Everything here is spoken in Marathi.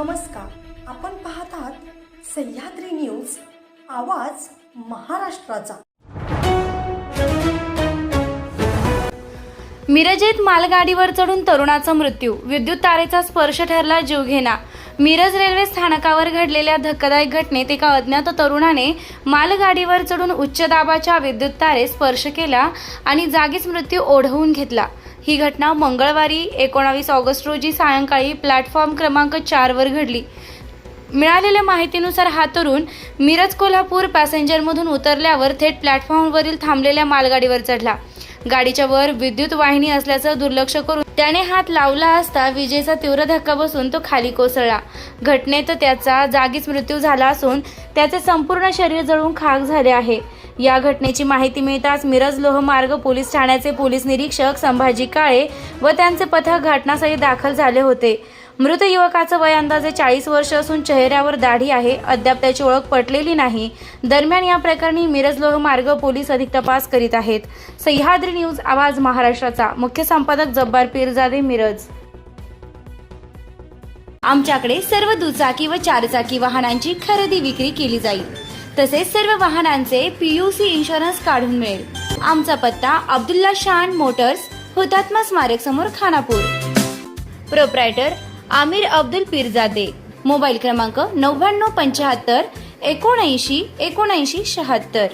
नमस्कार. आपण पाहत आहात सह्याद्री न्यूज आवाज महाराष्ट्राचा. मिरजेत मालगाडीवर चढून तरुणाचा मृत्यू. विद्युत तारेचा स्पर्श ठरला जीवघेणा मिरज रेल्वे स्थानकावर घडलेल्या धक्कादायक घटनेत एका अज्ञात तरुणाने मालगाडीवर चढून उच्च दाबाच्या विद्युत तारे स्पर्श केला आणि जागीच मृत्यू ओढवून घेतला. ही घटना मंगळवारी एकोणावीस ऑगस्ट रोजी सायंकाळी प्लॅटफॉर्म क्रमांक चारवर घडली. मिळालेल्या माहितीनुसार हा तरुण मिरज कोल्हापूर पॅसेंजरमधून उतरल्यावर थेट प्लॅटफॉर्मवरील थांबलेल्या मालगाडीवर चढला. गाडीच्या वर विद्युत वाहिनी असल्याचं दुर्लक्ष करून त्याने हात लावला असता विजेचा तीव्र धक्का बसून तो खाली कोसळला. घटनेत त्याचा जागीच मृत्यू झाला असून त्याचे संपूर्ण शरीर जळून खाक झाले आहे. या घटनेची माहिती मिळताच मिरज लोहमार्ग पोलीस ठाण्याचे पोलीस निरीक्षक संभाजी काळे व त्यांचे पथक घटनास्थळी दाखल झाले होते. मृत युवकाचं वय अंदाजे चाळीस वर्ष असून चेहऱ्यावर दाढी आहे. अद्याप त्याची ओळख पटलेली नाही. दरम्यान या प्रकरणी मिरज लोहमार्ग पोलीस अधिक तपास करीत आहेत. सह्याद्री न्यूज आवाज महाराष्ट्राचा. मुख्य संपादक जब्बार पीरजादे मिरज. आमच्याकडे सर्व दुचाकी व चारचाकी वाहनांची खरेदी विक्री केली जाईल. तसेच सर्व वाहनांचे पीयूसी इन्शुरन्स काढून मिळेल. आमचा पत्ता अब्दुल्ला शान मोटर्स हुतात्मा स्मारक समोर खानापूर. प्रोप्रायटर आमिर अब्दुल पीरजादे. मोबाईल क्रमांक नव्याण्णव पंच्याहत्तर एकोणऐंशी एकोणऐंशी शहात्तर.